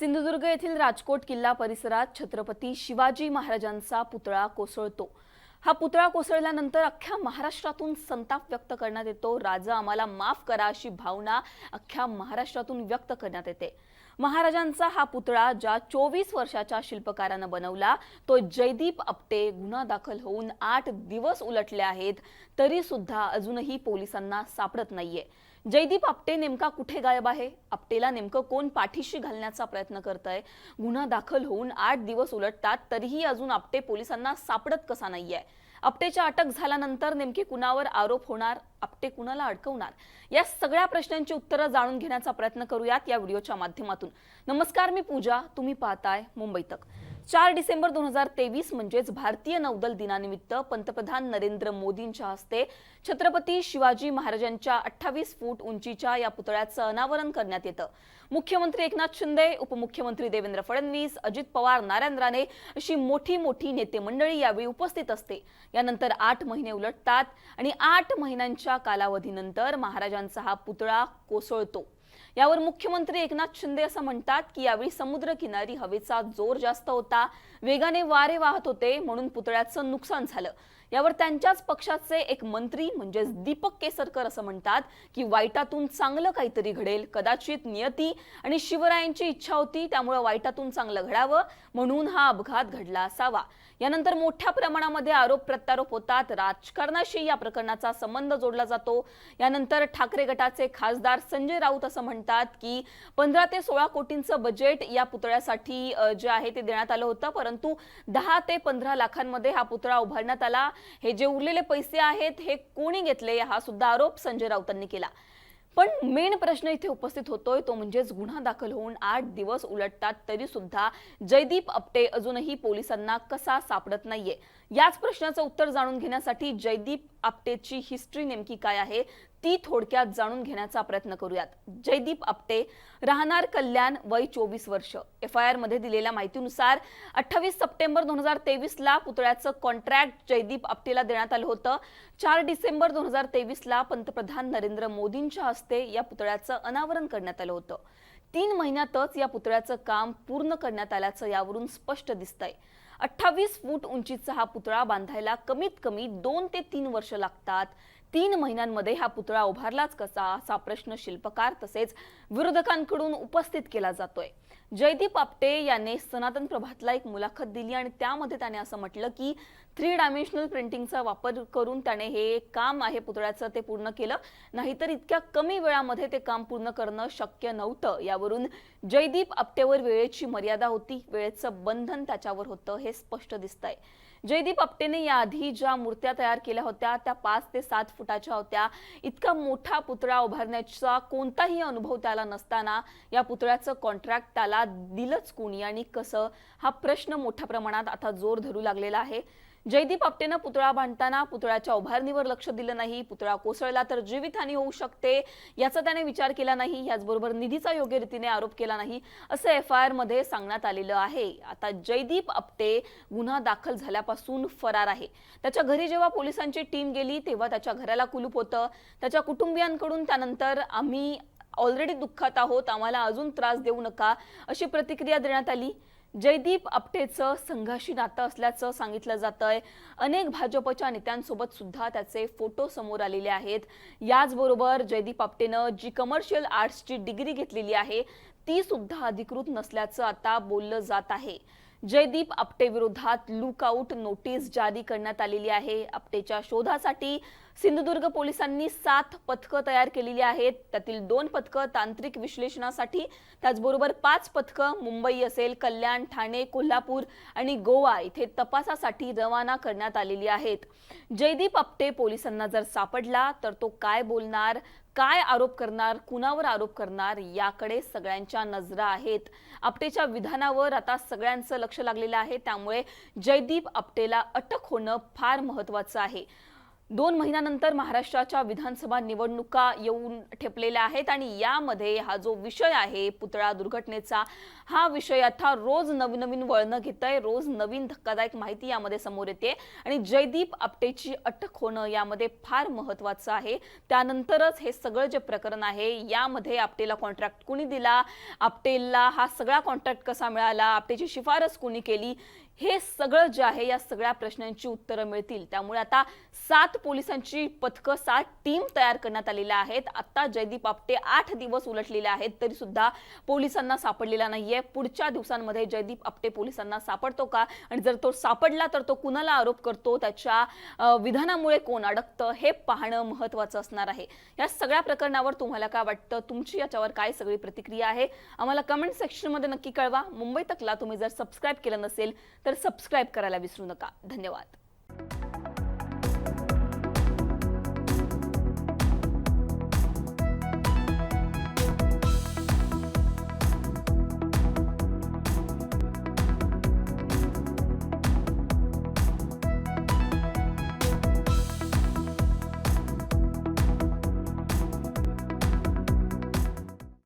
सिंधुदुर्ग येथील राजकोट किल्ला परिसरात छत्रपती शिवाजी महाराजांचा पुतळा कोसळतो. हा पुतळा कोसळल्यानंतर अख्ख्या महाराष्ट्रातून संताप व्यक्त करण्यात येतो. राजा आम्हाला माफ करा अशी भावना अख्ख्या महाराष्ट्रातून व्यक्त करण्यात येते. महाराजांचा हा पुतळा ज्या चोवीस वर्षाच्या शिल्पकारानं बनवला तो जयदीप आपटे गुन्हा दाखल होऊन आठ दिवस उलटले आहेत तरी सुद्धा अजूनही पोलिसांना सापडत नाहीये. जयदीप आपटे नेमका कुठे गायब आहे? आपटेला नेमकं कोण पाठीशी घालण्याचा प्रयत्न करतंय? गुन्हा दाखल होऊन आठ दिवस उलटतात तरीही अजून आपटे पोलिसांना सापडत कसा नाहीये? आपटेच्या अटक झाल्यानंतर नेमके कुणावर आरोप होणार? आपटे कुणाला अडकवणार? या सगळ्या प्रश्नांची उत्तरं जाणून घेण्याचा प्रयत्न करूयात या व्हिडिओच्या माध्यमातून. नमस्कार मी पूजा. तुम्ही पाहताय मुंबई तक. चार डिसेंबर दोन हजार तेवीस म्हणजेच भारतीय नौदल दिनानिमित्त पंतप्रधान नरेंद्र मोदींच्या हस्ते छत्रपती शिवाजी महाराजांच्या अठ्ठावीस फूट उंचीच्या या पुतळ्याचं अनावरण करण्यात येतं. मुख्यमंत्री एकनाथ शिंदे उपमुख्यमंत्री देवेंद्र फडणवीस अजित पवार नारायण राणे अशी मोठी मोठी नेते मंडळी यावेळी उपस्थित असते. यानंतर आठ महिने उलटतात आणि आठ महिन्यांच्या कालावधीनंतर महाराजांचा हा पुतळा कोसळतो. यावर मुख्यमंत्री एकनाथ शिंदे असं म्हणतात की यावेळी समुद्र किनारी हवेचा जोर जास्त होता वेगाने वारे वाहत होते म्हणून पुतळ्याचं नुकसान झालं. यावर त्यांच्याच पक्षाचे एक मंत्री म्हणजेच दीपक केसरकर असं म्हणतात की वाईटातून चांगलं काहीतरी घडेल कदाचित नियती आणि शिवरायांची इच्छा होती त्यामुळे वाईटातून चांगलं घडावं म्हणून हा अपघात घडला असावा. यानंतर मोठ्या प्रमाणामध्ये आरोप प्रत्यारोप होतात. राजकारणाशी या प्रकरणाचा संबंध जोडला जातो. यानंतर ठाकरे गटाचे खासदार संजय राऊत असं म्हणतात की पंधरा ते सोळा कोटींचं बजेट या पुतळ्यासाठी जे आहे ते देण्यात आलं होतं. परंतु दहा ते पंधरा लाखांमध्ये हा पुतळा उभारण्यात आला. हे जे उरलेले पैसे आहेत हे कोणी घेतले? हा सुद्धा आरोप संजय राऊतांनी केला. पण मेन प्रश्न इथे उपस्थित होतोय. तो म्हणजेच गुन्हा दाखल होऊन आठ दिवस उलटतात. तरी सुद्धा जयदीप आपटे अजूनही पोलिसांना कसा सापडत नाहीये? याच प्रश्नाचं उत्तर जाणून घेण्यासाठी जयदीप आपटेची हिस्ट्री नेमकी काय आहे ती थोडक्यात जाणून घेण्याचा प्रयत्न करूयात. जयदीप आपटे राहणार कल्याण वय चोवीस वर्ष. एफ आय आरमध्ये दिलेल्या माहितीनुसार अठ्ठावीस सप्टेंबर दोन हजार तेवीस ला पुतळ्याचं कॉन्ट्रॅक्ट जयदीप आपटेला देण्यात आलं होतं. चार डिसेंबर दोन हजार तेवीस ला पंतप्रधान नरेंद्र मोदींच्या हस्ते या पुतळ्याचं अनावरण करण्यात आलं होतं. तीन महिन्यातच या पुतळ्याचं काम पूर्ण करण्यात आल्याचं यावरून स्पष्ट दिसतंय. अठ्ठावीस फूट उंचीचा हा पुतळा बांधायला कमीत कमी दोन ते तीन वर्ष लागतात. तीन महिन्यांमध्ये हा पुतळा उभारलाच कसा असा प्रश्न शिल्पकार तसेच विरोधकांकडून उपस्थित केला जातोय. जयदीप आपटे याने सनातन प्रभातला एक मुलाखत दिली आणि त्यामध्ये त्याने असं म्हटलं की थ्री डायमेन्शनल प्रिंटिंगचा वापर करून त्याने हे काम आहे पुतळ्याचं ते पूर्ण केलं. नाहीतर इतक्या कमी वेळामध्ये ते काम पूर्ण करणं शक्य नव्हतं. यावरून जयदीप आपटेवर वेळेची मर्यादा होती. वेळेचं बंधन त्याच्यावर होतं हे स्पष्ट दिसतंय. जयदीप आपटेने याआधी ज्या मूर्त्या तयार केल्या होत्या त्या पाच ते सात फुटाच्या होत्या. इतका मोठा पुतळा उभारण्याचा कोणताही अनुभव त्याला नसताना या पुतळ्याचं कॉन्ट्रॅक्ट त्याला दिलंच कोणी आणि कसं? हा प्रश्न मोठ्या प्रमाणात आता जोर धरू लागलेला आहे. जयदीप आपटेनं पुतळा बांधताना पुतळ्याच्या उभारणीवर लक्ष दिलं नाही. पुतळा कोसळला तर जीवितहानी होऊ शकते याचा त्याने विचार केला नाही. याचबरोबर निधीचा योग्य रीतीने आरोप केला नाही असं एफ आयमध्ये सांगण्यात आलेलं आहे. आता जयदीप आपटे गुन्हा दाखल झाल्यापासून फरार आहे. त्याच्या घरी जेव्हा पोलिसांची टीम गेली तेव्हा त्याच्या घराला कुलूप होतं. त्याच्या कुटुंबियांकडून त्यानंतर आम्ही ऑलरेडी दुःखात आहोत आम्हाला अजून त्रास देऊ नका अशी प्रतिक्रिया देण्यात आली. जयदीप आपटेचं संघाशी नातं असल्याचं सांगितलं जातंय. अनेक भाजपच्या नेत्यांसोबत सुद्धा त्याचे फोटो समोर आलेले आहेत. याचबरोबर जयदीप आपटेनं जी कमर्शियल आर्ट्सची डिग्री घेतलेली आहे ती सुद्धा अधिकृत नसल्याचं आता बोललं जात आहे. जयदीप आपटे विरोधात लुकआउट नोटीस जारी करण्यात आलेली आहे. आपटेच्या शोधासाठी सिंधुदुर्ग पोलिसांनी सात पथकं तयार केलेली आहेत. त्यातील दोन पथकं तांत्रिक विश्लेषणासाठी त्याचबरोबर पाच पथकं मुंबई असेल कल्याण ठाणे कोल्हापूर आणि गोवा इथे तपासासाठी रवाना करण्यात आलेली आहेत. जयदीप आपटे पोलिसांना जर सापडला तर तो काय बोलणार? काय आरोप करणार कुणावर आरोप करणार याकडे सगळ्यांच्या नजरा आहेत. आपटेच्या विधानावर आता सगळ्यांचं लक्ष लागलेलं आहे. त्यामुळे जयदीप आपटेला अटक होणं फार महत्वाचं आहे. दोन महिन्यानंतर महाराष्ट्राच्या विधानसभा निवडणुका येऊन ठेपलेल्या आहेत आणि यामध्ये हा जो विषय आहे पुतळा दुर्घटनेचा हा विषय आता रोज नवीन नवीन वळणं घेत आहे रोज नवीन धक्कादायक माहिती यामध्ये समोर येते आणि जयदीप आपटेची अटक होणं यामध्ये फार महत्वाचं आहे. त्यानंतरच हे सगळं जे प्रकरण आहे यामध्ये आपटेला कॉन्ट्रॅक्ट कुणी दिला? आपटेला हा सगळा कॉन्ट्रॅक्ट कसा मिळाला? आपटेची शिफारस कुणी केली? हे सगळं जे आहे या सगळ्या प्रश्नांची उत्तरं मिळतील. त्यामुळे आता सात पोलिसांची पथकं सात टीम तयार करण्यात आलेल्या आहेत. आता जयदीप आपटे आठ दिवस उलटलेले आहेत तरी सुद्धा पोलिसांना सापडलेला नाहीये. पुढच्या दिवसांमध्ये जयदीप आपटे पोलिसांना सापडतो का? आणि जर तो सापडला तर तो कुणाला आरोप करतो? त्याच्या विधानामुळे कोण अडकतं? हे पाहणं महत्वाचं असणार आहे. या सगळ्या प्रकरणावर तुम्हाला काय वाटतं? तुमची याच्यावर काय सगळी प्रतिक्रिया आहे? आम्हाला कमेंट सेक्शनमध्ये नक्की कळवा. मुंबई तकला तुम्ही जर सबस्क्राईब केलं नसेल तर सबस्क्राईब करायला विसरू नका. धन्यवाद.